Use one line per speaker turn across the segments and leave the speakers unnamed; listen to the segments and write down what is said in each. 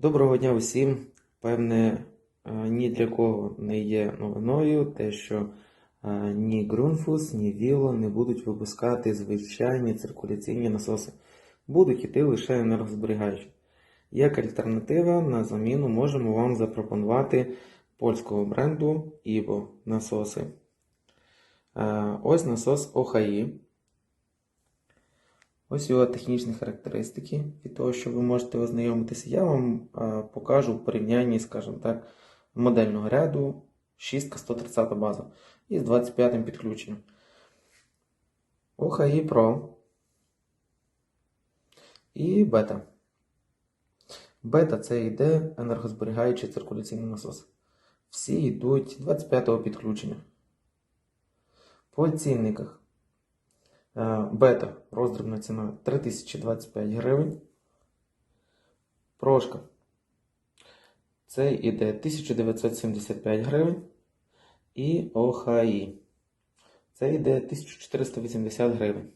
Доброго дня усім. Певне, е, ні для кого не є новиною те, що е, ні Grundfos, ні Віло не будуть випускати звичайні циркуляційні насоси. Будуть іти лише енергозберігаючі. Як альтернатива на заміну можемо вам запропонувати польського бренду Ivo насоси. Е, Ось насос OHI. Ось його технічні характеристики від того, що ви можете ознайомитися. Я вам е, покажу в порівнянні, скажімо так, модельного ряду 6 130 база із 25 підключенням. OHI Pro і бета. Бета це йде енергозберігаючий циркуляційний насос. Всі йдуть 25-го підключення. По цінниках. Е, Бета роздрібна ціна 3025 гривень. Прошка. Це іде 1975 гривень. І ОХАІ. Це йде 1480 гривень.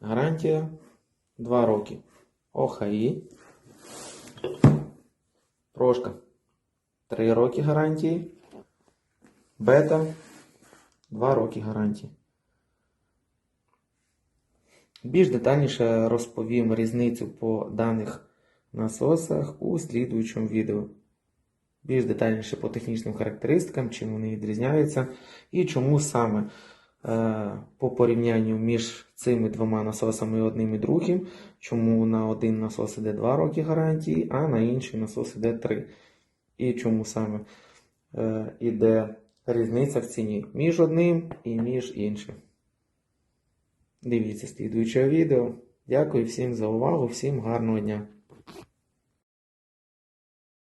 Гарантія 2 роки. ОХАІ. Прошка. 3 роки гарантії. Бета. 2 роки гарантії. Більш детальніше розповім різницю по даних насосах у слідуючому відео. Більш детальніше по технічним характеристикам, чим вони відрізняються, і чому саме е, по порівнянню між цими двома насосами одним і другим, чому на один насос іде 2 роки гарантії, а на інший насос іде 3. І чому саме е, іде різниця в ціні між одним і між іншим. Дивіться слідуюче відео. Дякую всім за увагу, всім гарного дня!